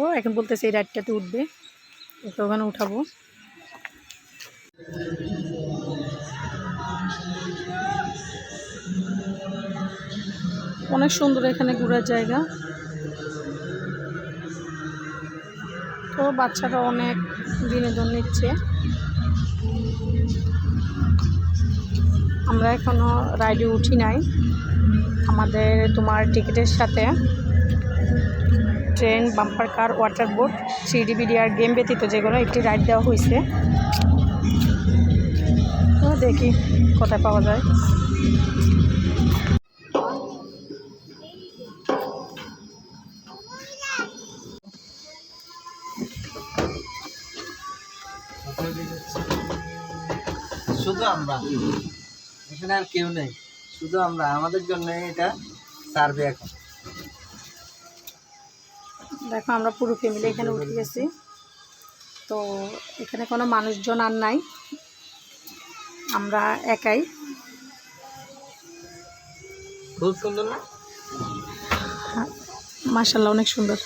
ও, এখন বলতেছে এই রাইডটাতে উঠবে। ওকে ওখানে উঠাবো। অনেক সুন্দর এখানে ঘোরার জায়গা। তো বাচ্চারা অনেক বিনোদন নিচ্ছে। আমরা এখনও রাইডে উঠি নাই। আমাদের তোমার টিকিটের সাথে। Train, bumper car, water boat three DBD আর গেম ব্যতীত যেগুলো একটি রাইড দেওয়া হয়েছে। দেখি কোথায় পাওয়া যায়। শুধু আমরা। এখানে আর কেউ নেই। শুধু আমরা। আমাদের জন্য এটা সার্ভে এখন। দেখো আমরা পুরো ফ্যামিলি এখানে উঠে গেছি তো এখানে কোনো মানুষজন আর নাই আমরা একাই খুব সুন্দর না মার্শাল্লাহ অনেক সুন্দর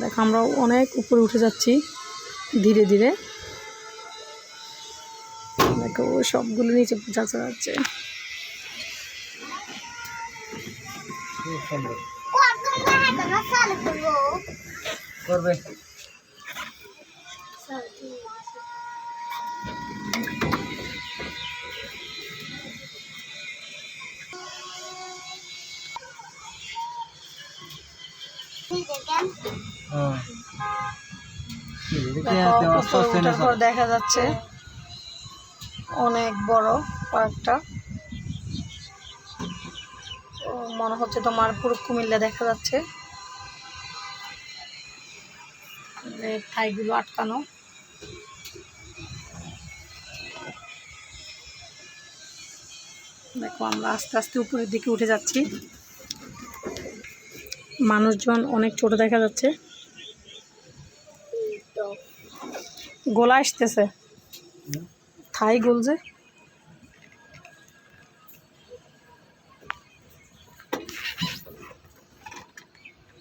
দেখো আমরা অনেক উপরে উঠে যাচ্ছি ধীরে ধীরে দেখো সবগুলো নিচে যাচ্ছে যাচ্ছে খুব সুন্দর করবে। এদিকে দেখো, যাচ্ছে অনেক বড় পার্কটা মনে হচ্ছে তোমার পুরো কুমিল্লা দেখা যাচ্ছে। এই থাইগুলো আটকানো। দেখো আমরা আস্তে আস্তে উপরের দিকে উঠে যাচ্ছি। মানুষজন অনেক ছোট দেখা যাচ্ছে। গোলা আসতেছে। থাই গোল যে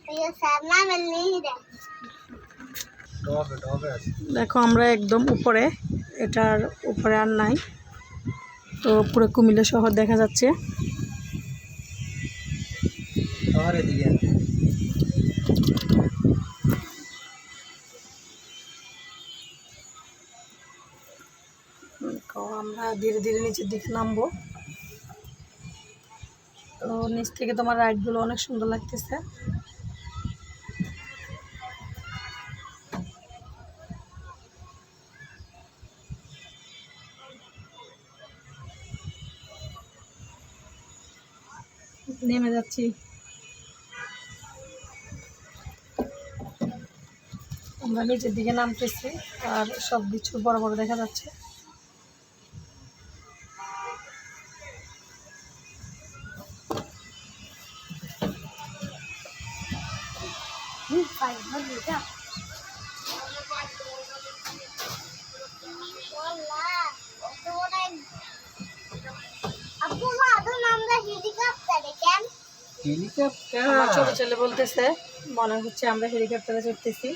ডবে ডবে আছে দেখো আমরা একদম উপরে এটার উপরে আর নাই। তো পুরো কুমিল্লা শহর দেখা যাচ্ছে। আমরা ধীরে ধীরে নিচের দিকে নামবো। তো নিচ থেকে তোমার রাইডগুলো অনেক সুন্দর লাগতেছে। নেমে যাচ্ছি। আমরা নিচের দিকে নামতেছি আর সব কিছু বড় বড় দেখা যাচ্ছে। হেলিকপ্টার? ছোট ছেলে বলতেছে মনে হচ্ছে আমরা হেলিকপ্টারে চড়তেছি।